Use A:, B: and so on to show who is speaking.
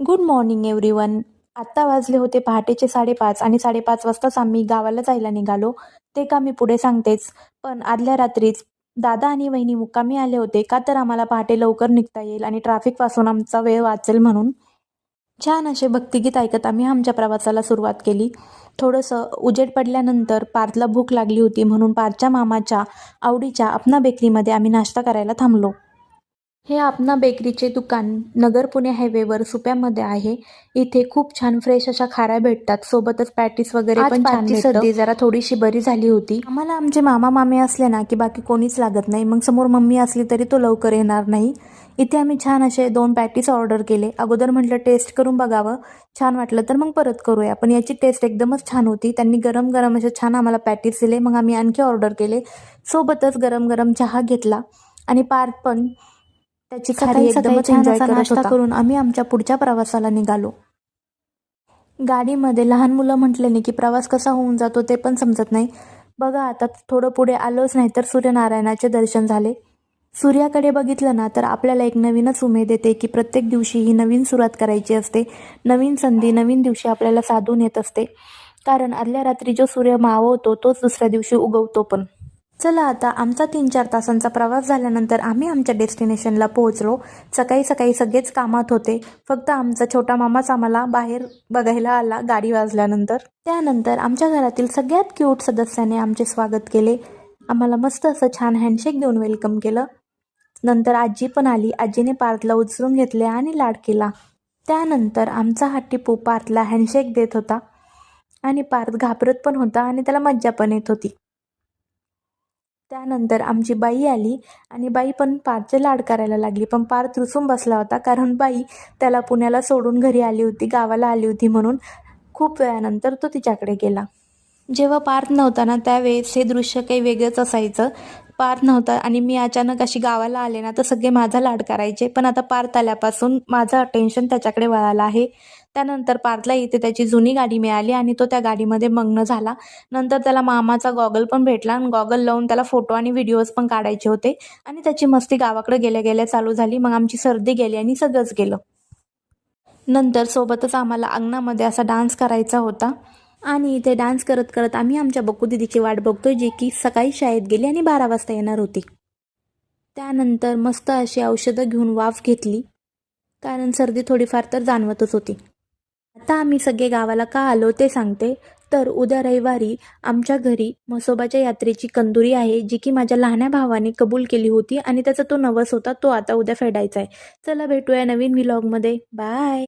A: Good morning everyone आत्ता वाजले होते पहाटेचे साडेपाच आणि साडेपाच वाजताच आम्ही गावाला जायला निघालो. ते का मी पुढे सांगतेच. पण आदल्या रात्रीच दादा आणि वहिनी मुक्कामी आले होते. का तर आम्हाला पहाटे लवकर निघता येईल आणि ट्रॅफिकपासून आमचा वेळ वाचेल म्हणून. छान असे भक्तिगीत ऐकत आम्ही आमच्या प्रवासाला सुरुवात केली. थोडंसं उजेड पडल्यानंतर पार्थला भूक लागली होती म्हणून पार्थच्या मामाच्या आवडीच्या अपना बेकरीमध्ये आम्ही नाश्ता करायला थांबलो. हे आपना बेकरीचे दुकान नगर पुणे हायवेवर सुप्यामध्ये आहे. इथे खूप छान फ्रेश अशा खाऱ्या भेटतात. सोबतच पॅटीस वगैरे पण छान.
B: सर्दी
A: जरा थोडीशी बरी झाली होती. आम्हाला आमचे मामा मामे असले ना की बाकी कोणीच लागत नाही. मग समोर मम्मी असली तरी तो लवकर येणार नाही. इथे आम्ही छान असे दोन पॅटीस ऑर्डर केले. अगोदर म्हटलं टेस्ट करून बघावं. छान वाटलं तर मग परत करूया. पण याची टेस्ट एकदमच छान होती. त्यांनी गरम गरम असे छान आम्हाला पॅटीस दिले. मग आम्ही आणखी ऑर्डर केले. सोबतच गरम गरम चहा घेतला. आणि पार्थ पण त्याची
B: सकाळी
A: एकदमच
B: छान असा नाश्ता
A: करून आम्ही आमच्या पुढच्या प्रवासाला निघालो. गाडीमध्ये लहान मुलं म्हटल्याने की प्रवास कसा होऊन जातो ते पण समजत नाही. बघा आता थोडं पुढे आलोच नाही तर सूर्यनारायणाचे दर्शन झाले. सूर्याकडे बघितलं ना तर आपल्याला एक नवीनच उमेद येते की प्रत्येक दिवशी ही नवीन सुरुवात करायची असते. नवीन संधी नवीन दिवशी आपल्याला साधून येत असते. कारण आदल्या रात्री जो सूर्य मावळतो तोच दुसऱ्या दिवशी उगवतो पण. चला आता आमचा तीन चार तासांचा प्रवास झाल्यानंतर आम्ही आमच्या डेस्टिनेशनला पोहोचलो. सकाळी सकाळी सगळेच कामात होते. फक्त आमचा छोटा मामाच आम्हाला बाहेर बघायला आला गाडी वाजल्यानंतर. त्यानंतर आमच्या घरातील सगळ्यात क्यूट सदस्याने आमचे स्वागत केले. आम्हाला मस्त असं छान हँडशेक देऊन वेलकम केलं. नंतर आजी पण आली. आजीने पार्थला उचलून घेतले आणि लाड केला. त्यानंतर आमचा हा टिपू पार्थला हँडशेक देत होता. आणि पार्थ घाबरत पण होता आणि त्याला मज्जा पण येत होती. त्यानंतर आमची बाई आली आणि बाई पण पारचे लाड करायला लागली. पण पार त्रुसून बसला होता कारण बाई त्याला पुण्याला सोडून घरी आली होती गावाला आली होती म्हणून खूप वेळानंतर तो तिच्याकडे गेला. जेव्हा पार्थ नव्हता ना त्यावेळेस हे दृश्य काही वेगळंच असायचं. पार्थ नव्हता आणि मी अचानक अशी गावाला आले ना तर सगळे माझा लाड करायचे. पण आता पार्थ आल्यापासून माझं अटेन्शन त्याच्याकडे वळालं आहे. त्यानंतर पार्थला इथे त्याची जुनी गाडी मिळाली आणि तो त्या गाडीमध्ये मग्न झाला. नंतर त्याला मामाचा गॉगल पण भेटला आणि गॉगल लावून त्याला फोटो आणि व्हिडिओज पण काढायचे होते. आणि त्याची मस्ती गावाकडे गेल्या गेल्या चालू झाली. मग आमची सर्दी गेली आणि सगळंच गेलं. नंतर सोबतच आम्हाला अंगणामध्ये असा डान्स करायचा होता. आणि इथे डान्स करत करत आम्ही आमच्या बक्कू दिदीची वाट बघतोय जी की सकाळी शाळेत गेली आणि बारा वाजता येणार होती. त्यानंतर मस्त अशी औषधं घेऊन वाफ घेतली कारण सर्दी थोडीफार तर जाणवतच होती. आता आम्ही सगळे गावाला का आलो ते सांगते तर उद्या रविवारी आमच्या घरी म्हसोबाच्या यात्रेची कंदुरी आहे जी की माझ्या लहान्या भावाने कबूल केली होती आणि त्याचा तो नवस होता तो आता उद्या फेडायचा आहे चला भेटूया नवीन व्लॉगमध्ये बाय